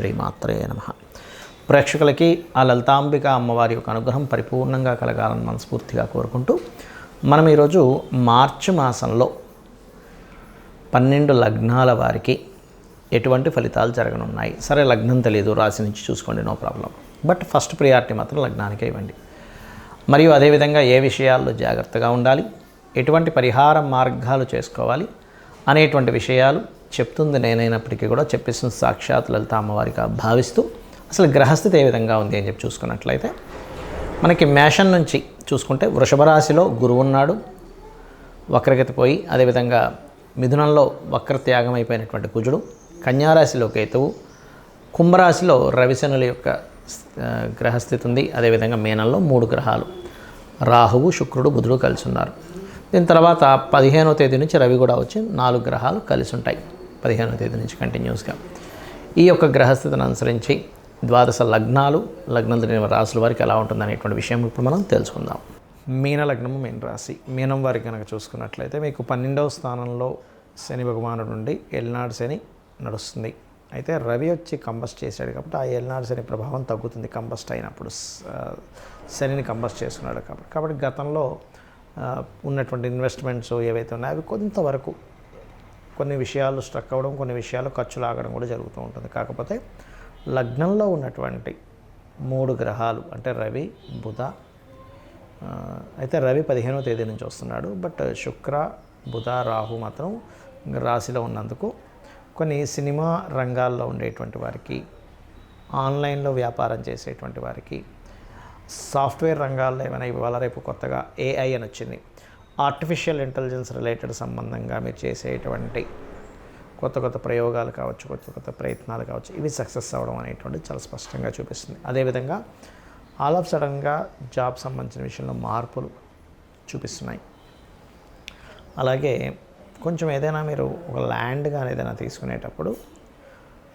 శ్రీమాత్రే నమ. ప్రేక్షకులకి ఆ లలితాంబిక అమ్మవారి యొక్క అనుగ్రహం పరిపూర్ణంగా కలగాలని మనస్ఫూర్తిగా కోరుకుంటూ మనం ఈరోజు మార్చి మాసంలో పన్నెండు లగ్నాల వారికి ఎటువంటి ఫలితాలు జరగనున్నాయి. సరే లగ్నం తెలియదు రాశి నుంచి చూసుకోండి no problem. But first priority మాత్రం లగ్నానికే ఇవ్వండి. మరియు అదేవిధంగా ఏ విషయాల్లో జాగ్రత్తగా ఉండాలి ఎటువంటి పరిహార మార్గాలు చేసుకోవాలి అనేటువంటి విషయాలు చెప్తుంది నేనైనప్పటికీ కూడా చెప్పేసిన సాక్షాత్ లలిత అమ్మవారిగా భావిస్తూ అసలు గ్రహస్థితి ఏ విధంగా ఉంది అని చెప్పి చూసుకున్నట్లయితే మనకి మేషం నుంచి చూసుకుంటే వృషభ రాశిలో గురువు ఉన్నాడు. వక్రగతి పోయి అదేవిధంగా మిథునంలో వక్ర త్యాగం అయిపోయినటువంటి కుజుడు. కన్యారాశిలో కేతువు. కుంభరాశిలో రవిశనుల యొక్క గ్రహస్థితి ఉంది. అదేవిధంగా మీనంలో మూడు గ్రహాలు. రాహువు శుక్రుడు బుధుడు కలిసి ఉన్నారు. దీని తర్వాత పదిహేనవ తేదీ నుంచి రవి కూడా వచ్చి నాలుగు గ్రహాలు కలిసి ఉంటాయి. పదిహేనో తేదీ నుంచి కంటిన్యూస్గా. ఈ యొక్క గ్రహస్థితిని అనుసరించి ద్వాదశ లగ్నాలు లగ్నం తెలియని రాసుల వారికి ఎలా ఉంటుంది అనేటువంటి విషయం ఇప్పుడు మనం తెలుసుకుందాం. మీన లగ్నము మీన రాశి. మీనం వారికి కనుక చూసుకున్నట్లయితే మీకు పన్నెండవ స్థానంలో శని భగవానుడు నుండి ఎల్నాడు శని నడుస్తుంది. అయితే రవి వచ్చి కంబస్ట్ చేశాడు కాబట్టి ఆ ఎల్నాడు శని ప్రభావం తగ్గుతుంది కంబస్ట్ అయినప్పుడు. శనిని కంబస్ట్ చేస్తున్నాడు కాబట్టి. కాబట్టి గతంలో ఉన్నటువంటి ఇన్వెస్ట్మెంట్స్ ఏవైతే ఉన్నాయో అవి కొంతవరకు కొన్ని విషయాలు స్ట్రక్ అవ్వడం కొన్ని విషయాలు ఖర్చులు ఆగడం కూడా జరుగుతూ ఉంటుంది. కాకపోతే లగ్నంలో ఉన్నటువంటి మూడు గ్రహాలు అంటే రవి బుధ అయితే రవి పదిహేనవ తేదీ నుంచి వస్తున్నాడు. బట్ శుక్ర బుధ రాహు మాత్రం రాశిలో ఉన్నందుకు కొన్ని సినిమా రంగాల్లో ఉండేటువంటి వారికి ఆన్లైన్లో వ్యాపారం చేసేటువంటి వారికి సాఫ్ట్వేర్ రంగాల్లో ఏమైనా ఇవాళ రేపు కొత్తగా ఏఐ అని వచ్చింది. ఆర్టిఫిషియల్ ఇంటెలిజెన్స్ రిలేటెడ్ సంబంధంగా మీరు చేసేటువంటి కొత్త కొత్త ప్రయోగాలు కావచ్చు కొత్త కొత్త ప్రయత్నాలు కావచ్చు ఇవి సక్సెస్ అవ్వడం అనేటువంటిది చాలా స్పష్టంగా చూపిస్తుంది. అదేవిధంగా ఆల్ ఆఫ్ సడన్గా జాబ్ సంబంధించిన విషయంలో మార్పులు చూపిస్తున్నాయి. అలాగే కొంచెం ఏదైనా మీరు ఒక ల్యాండ్ కానీ ఏదైనా తీసుకునేటప్పుడు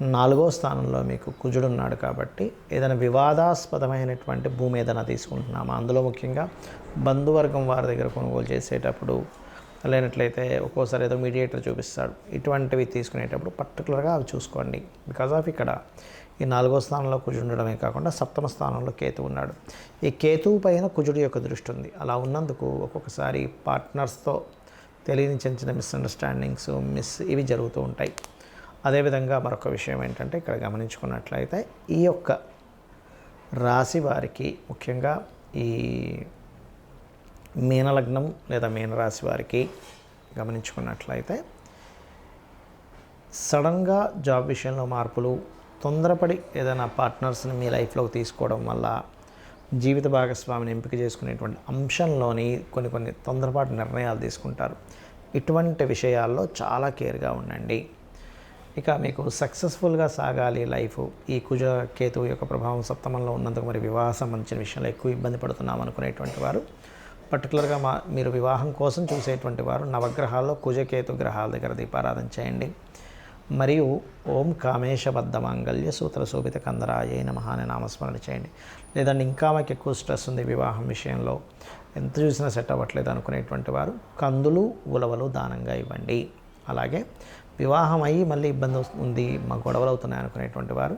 నాలుగో స్థానంలో మీకు కుజుడు ఉన్నాడు కాబట్టి ఏదైనా వివాదాస్పదమైనటువంటి భూమి ఏదైనా తీసుకుంటున్నామా? అందులో ముఖ్యంగా బంధువర్గం వారి దగ్గర కొనుగోలు చేసేటప్పుడు లేనట్లయితే ఒక్కోసారి ఏదో మీడియేటర్ చూపిస్తాడు. ఇటువంటివి తీసుకునేటప్పుడు పర్టికులర్గా అవి చూసుకోండి. బికాజ్ ఆఫ్ ఇక్కడ ఈ నాలుగో స్థానంలో కుజుడు ఉండడమే కాకుండా సప్తమ స్థానంలో కేతు ఉన్నాడు. ఈ కేతువు పైన కుజుడి యొక్క దృష్టి ఉంది. అలా ఉన్నందుకు ఒక్కొక్కసారి పార్ట్నర్స్తో తెలియని చిన్న చిన్న మిస్అండర్స్టాండింగ్స్ మిస్ ఇవి జరుగుతూ ఉంటాయి. అదేవిధంగా మరొక విషయం ఏంటంటే ఇక్కడ గమనించుకున్నట్లయితే ఈ యొక్క రాశి వారికి ముఖ్యంగా ఈ మీనలగ్నం లేదా మీనరాశి వారికి గమనించుకున్నట్లయితే సడన్గా జాబ్ విషయంలో మార్పులు తొందరపడి ఏదైనా పార్ట్నర్స్ని మీ లైఫ్లోకి తీసుకోవడం వల్ల జీవిత భాగస్వామిని ఎంపిక చేసుకునేటువంటి అంశంలోని కొన్ని కొన్ని తొందరపాటు నిర్ణయాలు తీసుకుంటారు. ఇటువంటి విషయాల్లో చాలా కేర్గా ఉండండి. ఇక మీకు సక్సెస్ఫుల్గా సాగాలి లైఫ్. ఈ కుజ కేతు యొక్క ప్రభావం సప్తమంలో ఉన్నందుకు మరి వివాహ సంబంధించిన విషయంలో ఎక్కువ ఇబ్బంది పడుతున్నాం అనుకునేటువంటి వారు. పర్టికులర్గా మా మీరు వివాహం కోసం చూసేటువంటి వారు నవగ్రహాల్లో కుజకేతు గ్రహాల దగ్గర దీపారాధన చేయండి. మరియు ఓం కామేశబద్ధ మాంగళ్య సూత్ర శోభిత కందరాయ నమ అనే నామస్మరణ చేయండి. లేదంటే ఇంకా మాకు ఎక్కువ స్ట్రెస్ ఉంది వివాహం విషయంలో. ఎంత చూసినా సెట్ అవ్వట్లేదు అనుకునేటువంటి వారు కందులు ఉలవలు దానంగా ఇవ్వండి. అలాగే వివాహం అయ్యి మళ్ళీ ఇబ్బంది వస్తుంది మా గొడవలు అవుతున్నాయి అనుకునేటువంటి వారు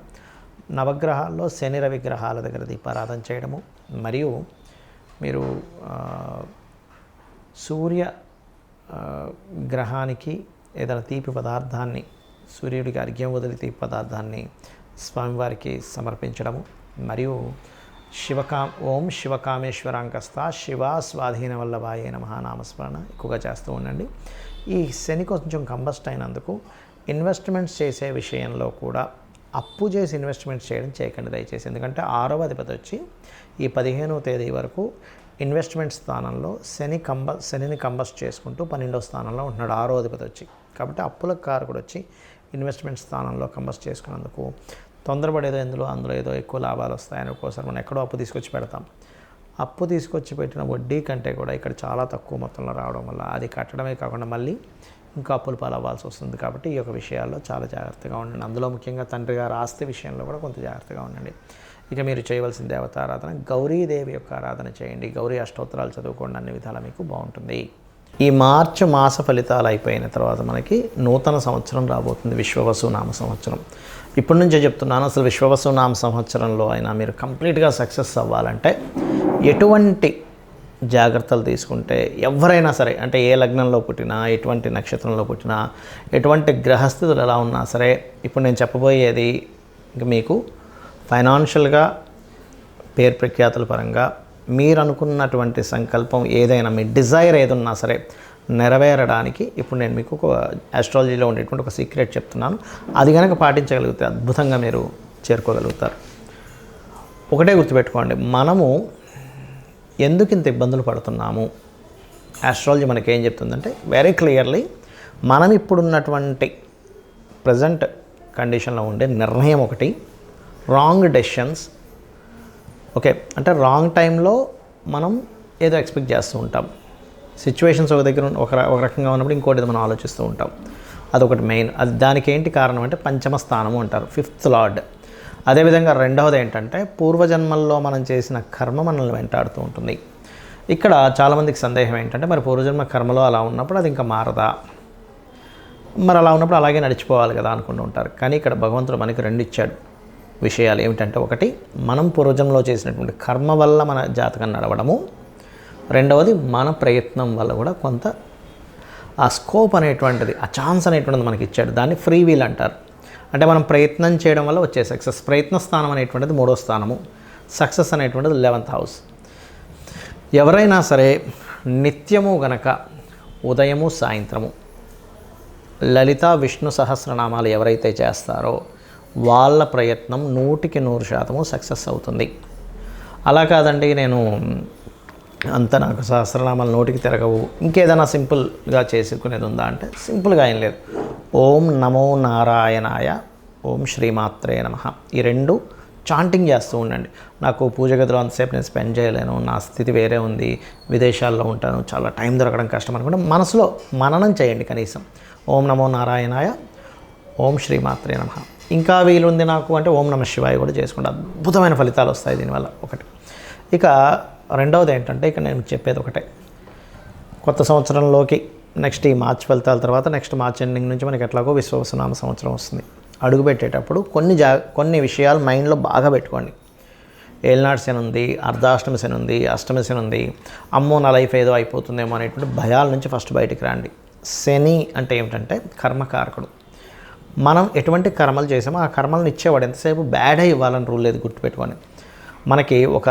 నవగ్రహాల్లో శని రవి గ్రహాల దగ్గర దీపారాధన చేయడము. మరియు మీరు సూర్య గ్రహానికి ఏదైనా తీపి పదార్థాన్ని సూర్యుడికి అర్ఘ్యం వదిలి తీపి పదార్థాన్ని స్వామివారికి సమర్పించడము. మరియు శివకా ఓం శివకామేశ్వరాంకస్త శివ స్వాధీన వల్లభాయే నమ నామస్మరణ ఎక్కువగా చేస్తూ ఉండండి. ఈ శని కొంచెం కంబస్ట్ అయినందుకు ఇన్వెస్ట్మెంట్స్ చేసే విషయంలో కూడా అప్పు చేసి ఇన్వెస్ట్మెంట్స్ చేయడం చేయకండి దయచేసి. ఎందుకంటే ఆరవ అధిపతి వచ్చి ఈ పదిహేనవ తేదీ వరకు ఇన్వెస్ట్మెంట్ స్థానంలో శని కంబ శనిని కంబస్ట్ చేసుకుంటూ పన్నెండవ స్థానంలో ఉంటున్నాడు ఆరో అధిపతి వచ్చి. కాబట్టి అప్పుల కారకుడు వచ్చి ఇన్వెస్ట్మెంట్ స్థానంలో కంబస్ట్ చేసుకున్నందుకు తొందరపడేదో ఎందులో అందులో ఏదో ఎక్కువ లాభాలు వస్తాయని ఒక్కోసారి మనం ఎక్కడో అప్పు తీసుకొచ్చి పెడతాం. అప్పు తీసుకొచ్చి పెట్టిన వడ్డీ కంటే కూడా ఇక్కడ చాలా తక్కువ మొత్తంలో రావడం వల్ల అది కట్టడమే కాకుండా మళ్ళీ ఇంకా అప్పులు పాలవ్వాల్సి వస్తుంది కాబట్టి ఈ యొక్క విషయాల్లో చాలా జాగ్రత్తగా ఉండండి. అందులో ముఖ్యంగా తండ్రి గారు ఆస్తి విషయంలో కూడా కొంత జాగ్రత్తగా ఉండండి. ఇక మీరు చేయవలసిన దేవతారాధన గౌరీదేవి యొక్క ఆరాధన చేయండి. గౌరీ అష్టోత్తరాలు చదువుకోండి అన్ని విధాలా మీకు బాగుంటుంది. ఈ మార్చి మాస ఫలితాలు అయిపోయిన తర్వాత మనకి నూతన సంవత్సరం రాబోతుంది విశ్వవసు నామ సంవత్సరం. ఇప్పటి నుంచే చెప్తున్నాను అసలు విశ్వవసు నామ సంవత్సరంలో అయినా మీరు కంప్లీట్గా సక్సెస్ అవ్వాలంటే ఎటువంటి జాగ్రత్తలు తీసుకుంటే ఎవరైనా సరే అంటే ఏ లగ్నంలో పుట్టినా ఎటువంటి నక్షత్రంలో పుట్టినా ఎటువంటి గ్రహస్థితులు ఎలా ఉన్నా సరే ఇప్పుడు నేను చెప్పబోయేది ఇంక మీకు ఫైనాన్షియల్గా పేరు ప్రఖ్యాతుల పరంగా మీరు అనుకున్నటువంటి సంకల్పం ఏదైనా మీ డిజైర్ ఏదున్నా సరే నెరవేరడానికి ఇప్పుడు నేను మీకు ఒక ఆస్ట్రాలజీలో ఉండేటువంటి ఒక సీక్రెట్ చెప్తున్నాను. అది కనుక పాటించగలిగితే అద్భుతంగా మీరు చేరుకోగలుగుతారు. ఒకటే గుర్తుపెట్టుకోండి మనము ఎందుకు ఇంత ఇబ్బందులు పడుతున్నాము? ఆస్ట్రాలజీ మనకి ఏం చెప్తుందంటే వెరీ క్లియర్లీ మనం ఇప్పుడున్నటువంటి ప్రజెంట్ కండిషన్లో ఉండే నిర్ణయం ఒకటి రాంగ్ డెసిషన్స్ ఓకే అంటే రాంగ్ టైంలో మనం ఏదో ఎక్స్పెక్ట్ చేస్తూ ఉంటాం. సిచ్యువేషన్స్ ఒక దగ్గర ఒక ఒక రకంగా ఉన్నప్పుడు ఇంకోటి మనం ఆలోచిస్తూ ఉంటాం. అదొకటి మెయిన్ అది దానికి ఏంటి కారణం అంటే పంచమ స్థానము అంటారు ఫిఫ్త్ లార్డ్ అదేవిధంగా రెండవది ఏంటంటే పూర్వజన్మల్లో మనం చేసిన కర్మ మనల్ని వెంటాడుతూ ఉంటుంది. ఇక్కడ చాలామందికి సందేహం ఏంటంటే మరి పూర్వజన్మ కర్మలో అలా ఉన్నప్పుడు అది ఇంకా మారదా? మరి అలా ఉన్నప్పుడు అలాగే నడిచిపోవాలి కదా అనుకుంటూ ఉంటారు. కానీ ఇక్కడ భగవంతుడు మనకి రెండు ఇచ్చాడు. విషయాలు ఏమిటంటే ఒకటి మనం పూర్వజంలో చేసినటువంటి కర్మ వల్ల మన జాతకం నడవడము. రెండవది మన ప్రయత్నం వల్ల కూడా కొంత ఆ స్కోప్ అనేటువంటిది ఆ ఛాన్స్ అనేటువంటిది మనకి ఇచ్చాడు. దాన్ని ఫ్రీ వీల్ అంటారు. అంటే మనం ప్రయత్నం చేయడం వల్ల వచ్చే సక్సెస్ ప్రయత్న స్థానం అనేటువంటిది మూడో స్థానము. సక్సెస్ అనేటువంటిది లెవెంత్ హౌస్ ఎవరైనా సరే నిత్యము గనక ఉదయము సాయంత్రము లలిత విష్ణు సహస్రనామాలు ఎవరైతే చేస్తారో వాళ్ళ ప్రయత్నం నూటికి నూరు శాతము సక్సెస్ అవుతుంది. అలా కాదండి నేను అంత నాకు సహస్రనామాలు నోటికి తిరగవు. ఇంకేదైనా సింపుల్గా చేసుకునేది ఉందా అంటే సింపుల్గా ఏం లేదు. ఓం నమో నారాయణాయ ఓం శ్రీమాత్రే నమ. ఈ రెండు చాంటింగ్ చేస్తూ ఉండండి. నాకు పూజ గదిలో అంతసేపు నేను స్పెండ్ చేయలేను నా స్థితి వేరే ఉంది విదేశాల్లో ఉంటాను చాలా టైం దొరకడం కష్టం అనుకుంటే మనసులో మననం చేయండి కనీసం. ఓం నమో నారాయణాయ ఓం శ్రీమాత్రే నమ. ఇంకా వీలుంది నాకు అంటే ఓం నమ శివాయ కూడా చేసుకుంటే అద్భుతమైన ఫలితాలు వస్తాయి దీనివల్ల. ఒకటి. ఇక రెండవది ఏంటంటే ఇక నేను చెప్పేది ఒకటే. కొత్త సంవత్సరంలోకి నెక్స్ట్ ఈ మార్చ్ ఫలితాల తర్వాత నెక్స్ట్ మార్చ్ ఎండింగ్ నుంచి మనకి ఎట్లాగో విశ్వవసనామ సంవత్సరం వస్తుంది. అడుగుపెట్టేటప్పుడు కొన్ని జా కొన్ని విషయాలు మైండ్లో బాగా పెట్టుకోండి. ఏలినాడు శని ఉంది అర్ధాష్టమి శని ఉంది అష్టమి శని ఉంది అమ్మో నా లైఫ్ ఏదో అయిపోతుందేమో అనేటువంటి భయాల నుంచి ఫస్ట్ బయటికి రండి. శని అంటే ఏమిటంటే కర్మకారకుడు. మనం ఎటువంటి కర్మలు చేసామో ఆ కర్మలను ఇచ్చేవాడు ఎంతసేపు బ్యాడే ఇవ్వాలని రూల్ లేదు గుర్తుపెట్టుకొని మనకి ఒక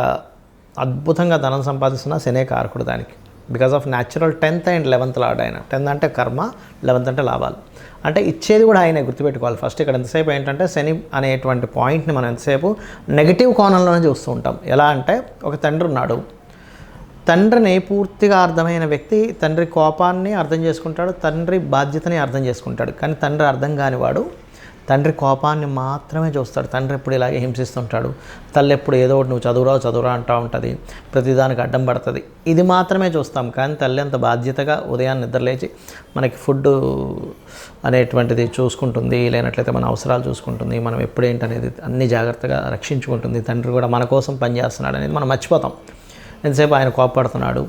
అద్భుతంగా ధనం సంపాదిస్తున్న శనే కారకుడు దానికి. Because of natural tenth and eleventh lord ఆయన. టెన్త్ అంటే కర్మ లెవెన్త్ అంటే లాభాలు. అంటే ఇచ్చేది కూడా ఆయనే గుర్తుపెట్టుకోవాలి. ఫస్ట్ ఇక్కడ ఎంతసేపు ఏంటంటే శని అనేటువంటి పాయింట్ని మనం ఎంతసేపు నెగిటివ్ కోణంలోనే చూస్తూ ఉంటాం. ఎలా అంటే ఒక తండ్రి ఉన్నాడు. తండ్రిని పూర్తిగా అర్థమైన వ్యక్తి తండ్రి కోపాన్ని అర్థం చేసుకుంటాడు తండ్రి బాధ్యతని అర్థం చేసుకుంటాడు. కానీ తండ్రి అర్థం కానివాడు తండ్రి కోపాన్ని మాత్రమే చూస్తాడు. తండ్రి ఎప్పుడు ఇలాగే హింసిస్తుంటాడు. తల్లి ఎప్పుడు ఏదో ఒకటి నువ్వు చదువురావు చదువురా అంటూ ఉంటుంది. ప్రతిదానికి అడ్డం పడుతుంది. ఇది మాత్రమే చూస్తాం. కానీ తల్లి అంత బాధ్యతగా ఉదయాన్ని నిద్రలేచి మనకి ఫుడ్ అనేటువంటిది చూసుకుంటుంది. లేనట్లయితే మన అవసరాలు చూసుకుంటుంది. మనం ఎప్పుడేంటనేది అన్ని జాగ్రత్తగా రక్షించుకుంటుంది. తండ్రి కూడా మన కోసం పనిచేస్తున్నాడు అనేది మనం మర్చిపోతాం. ఎంతసేపు ఆయన కోపడుతున్నాడు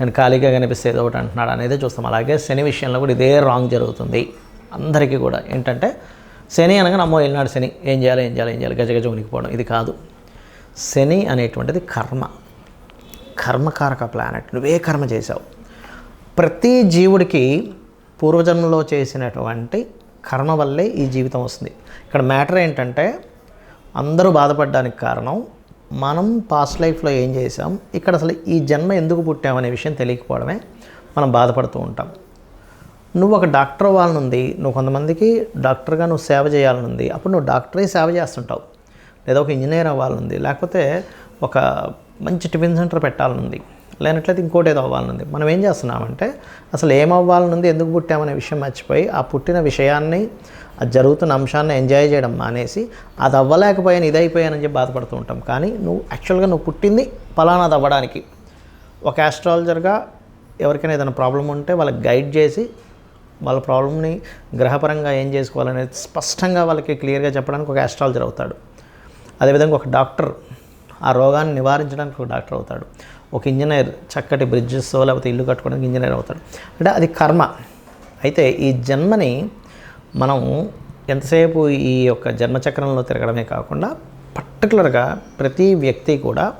నేను ఖాళీగా కనిపిస్తే ఏదో ఒకటి అంటున్నాడు అనేది చూస్తాం. అలాగే శని విషయంలో కూడా ఇదే రాంగ్ జరుగుతుంది. అందరికీ కూడా ఏంటంటే శని అనగా నమ్మో వెళ్ళినాడు శని. ఏం చేయాలి ఏం చేయాలి ఏం చేయాలి? గజగజ ఉనికిపోవడం. ఇది కాదు. శని అనేటువంటిది కర్మ. కర్మకారక ప్లానెట్ నువ్వే కర్మ చేశావు. ప్రతి జీవుడికి పూర్వజన్మలో చేసినటువంటి కర్మ వల్లే ఈ జీవితం వస్తుంది. ఇక్కడ మ్యాటర్ ఏంటంటే అందరూ బాధపడడానికి కారణం మనం పాస్ట్ లైఫ్లో ఏం చేసాం ఇక్కడ అసలు ఈ జన్మ ఎందుకు పుట్టామనే విషయం తెలియకపోవడమే మనం బాధపడుతూ ఉంటాం. నువ్వు ఒక డాక్టర్ అవ్వాలనుంది నువ్వు కొంతమందికి డాక్టర్గా నువ్వు సేవ చేయాలనుంది అప్పుడు నువ్వు డాక్టరే సేవ చేస్తుంటావు. లేదా ఒక ఇంజనీర్ అవ్వాలనుంది లేకపోతే ఒక మంచి టిఫిన్ సెంటర్ పెట్టాలనుంది. లేనట్లయితే ఇంకోటి ఏదో అవ్వాలనుంది. మనం ఏం చేస్తున్నామంటే అసలు ఏమవ్వాలనుంది ఎందుకు పుట్టామనే విషయం మర్చిపోయి ఆ పుట్టిన విషయాన్ని ఆ జరుగుతున్న అంశాన్ని ఎంజాయ్ చేయడం మానేసి అది అవ్వలేకపోయాను ఇది అయిపోయానని చెప్పి బాధపడుతూ ఉంటాం. కానీ నువ్వు యాక్చువల్గా నువ్వు పుట్టింది ఫలానాది అవ్వడానికి. ఒక ఆస్ట్రాలజర్గా ఎవరికైనా ఏదైనా ప్రాబ్లం ఉంటే వాళ్ళకి గైడ్ చేసి వాళ్ళ ప్రాబ్లమ్ని గ్రహపరంగా ఏం చేసుకోవాలనేది స్పష్టంగా వాళ్ళకి క్లియర్గా చెప్పడానికి ఒక ఆస్ట్రాలజర్ అవుతాడు. అదేవిధంగా ఒక డాక్టర్ ఆ రోగాన్ని నివారించడానికి ఒక డాక్టర్ అవుతాడు. ఒక ఇంజనీర్ చక్కటి బ్రిడ్జెస్ లేకపోతే ఇల్లు కట్టుకోవడానికి ఇంజనీర్ అవుతాడు. అంటే అది కర్మ. అయితే ఈ జన్మని మనం ఎంతసేపు ఈ యొక్క జన్మచక్రంలో తిరగడమే కాకుండా పర్టికులర్గా ప్రతి వ్యక్తి కూడా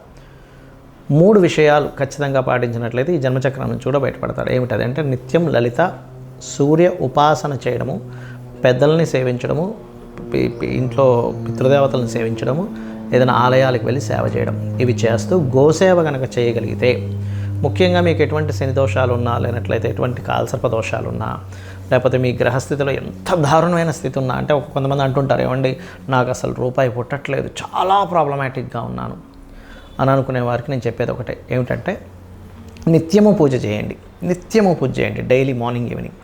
మూడు విషయాలు ఖచ్చితంగా పాటించినట్లయితే ఈ జన్మచక్రం నుంచి కూడా బయటపడతాడు. ఏమిటది అంటే నిత్యం లలిత సూర్య ఉపాసన చేయడము పెద్దల్ని సేవించడము ఇంట్లో పితృదేవతలను సేవించడము ఏదైనా ఆలయాలకు వెళ్ళి సేవ చేయడం. ఇవి చేస్తూ గోసేవ కనుక చేయగలిగితే ముఖ్యంగా మీకు ఎటువంటి శని దోషాలు ఉన్నా లేనట్లయితే ఎటువంటి కాల్సర్ప దోషాలు ఉన్నా లేకపోతే మీ గ్రహస్థితిలో ఎంత దారుణమైన స్థితి ఉన్నా అంటే కొంతమంది అంటుంటారు ఏమండి నాకు అసలు రూపాయి పుట్టట్లేదు చాలా ప్రాబ్లమాటిక్గా ఉన్నాను అని అనుకునే వారికి నేను చెప్పేది ఒకటే. ఏమిటంటే నిత్యము పూజ చేయండి. నిత్యము పూజ చేయండి డైలీ మార్నింగ్ ఈవినింగ్.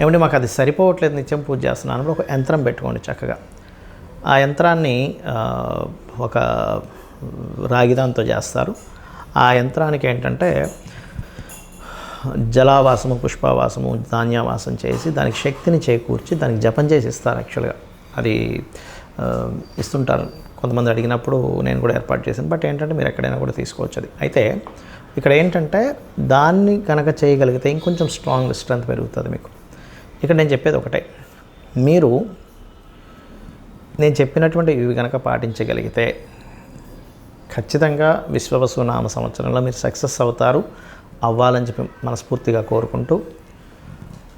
ఏమంటే మాకు అది సరిపోవట్లేదు నిత్యం పూజ చేస్తున్నాను ఒక యంత్రం పెట్టుకోండి చక్కగా. ఆ యంత్రాన్ని ఒక రాగిదాంతో చేస్తారు. ఆ యంత్రానికి ఏంటంటే జలావాసము పుష్పవాసము ధాన్యావాసం చేసి దానికి శక్తిని చేకూర్చి దానికి జపం చేసి ఇస్తారు యాక్చువల్గా. అది ఇస్తుంటారు. కొంతమంది అడిగినప్పుడు నేను కూడా ఏర్పాటు చేశాను. బట్ ఏంటంటే మీరు ఎక్కడైనా కూడా తీసుకోవచ్చు అది. అయితే ఇక్కడ ఏంటంటే దాన్ని కనుక చేయగలిగితే ఇంకొంచెం స్ట్రాంగ్ స్ట్రెంత్ పెరుగుతుంది మీకు. ఇక్కడ నేను చెప్పేది ఒకటే. మీరు నేను చెప్పినటువంటి ఇవి కనుక పాటించగలిగితే ఖచ్చితంగా విశ్వవసునామ సంవత్సరంలో మీరు సక్సెస్ అవుతారు అవ్వాలని చెప్పి మనస్ఫూర్తిగా కోరుకుంటూ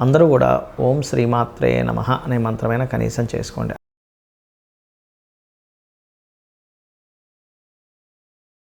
అందరూ కూడా ఓం శ్రీమాత్రే నమ అనే మంత్రమైన కనీసం చేసుకోండి.